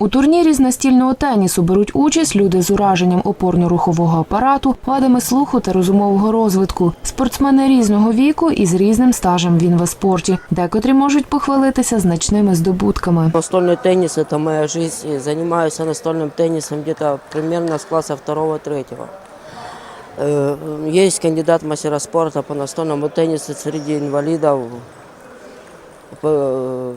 У турнірі з настільного тенісу беруть участь люди з ураженням опорно-рухового апарату, вадами слуху та розумового розвитку. Спортсмени різного віку і з різним стажем в інваспорті. Декотрі можуть похвалитися значними здобутками. Настольный теннис – это моя жизнь. И занимаюсь я настольным теннисом где-то примерно с класса второго-третьего. Э, Есть кандидат в мастера спорта по настольному теннису среди инвалидов. П-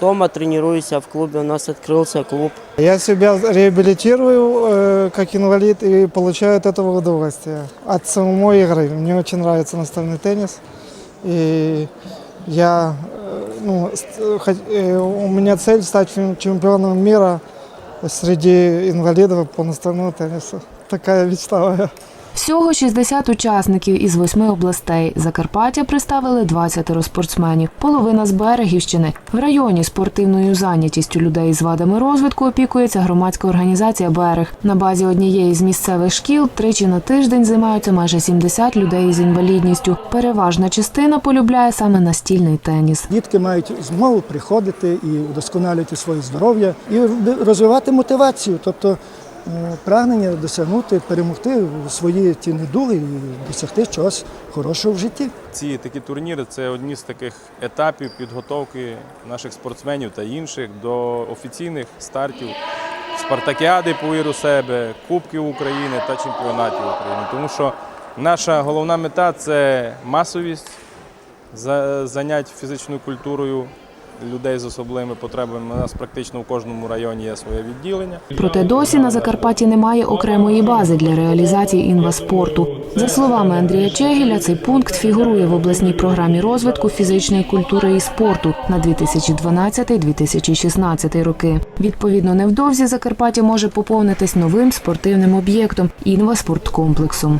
Дома тренируюсь в клубе, у нас открылся клуб. Я себя реабилитирую э, как инвалид и получаю от этого удовольствие. От самой игры. Мне очень нравится настольный теннис. И я, э, ну, ст- хот- э, у меня цель стать чем- чемпионом мира среди инвалидов по настольному теннису. Такая мечта моя. Всього 60 учасників із восьми областей. Закарпаття представили 20 спортсменів. Половина з Берегівщини. В районі спортивною зайнятістю людей з вадами розвитку опікується громадська організація Берег. На базі однієї з місцевих шкіл тричі на тиждень займаються майже 70 людей з інвалідністю. Переважна частина полюбляє саме настільний теніс. Дітки мають змогу приходити і удосконалювати своє здоров'я і розвивати мотивацію, тобто прагнення досягнути, перемогти свої ті недуги і досягти чогось хорошого в житті. Ці такі турніри це одні з таких етапів підготовки наших спортсменів та інших до офіційних стартів спартакіади повір у себе, Кубків України та чемпіонатів України. Тому що наша головна мета це масовість за- занять фізичною культурою людей з особливими потребами. У нас практично в кожному районі є своє відділення. Проте досі на Закарпатті немає окремої бази для реалізації інваспорту. За словами Андрія Чегіля, цей пункт фігурує в обласній програмі розвитку фізичної культури і спорту на 2012-2016 роки. Відповідно, невдовзі Закарпаття може поповнитись новим спортивним об'єктом інваспорткомплексом.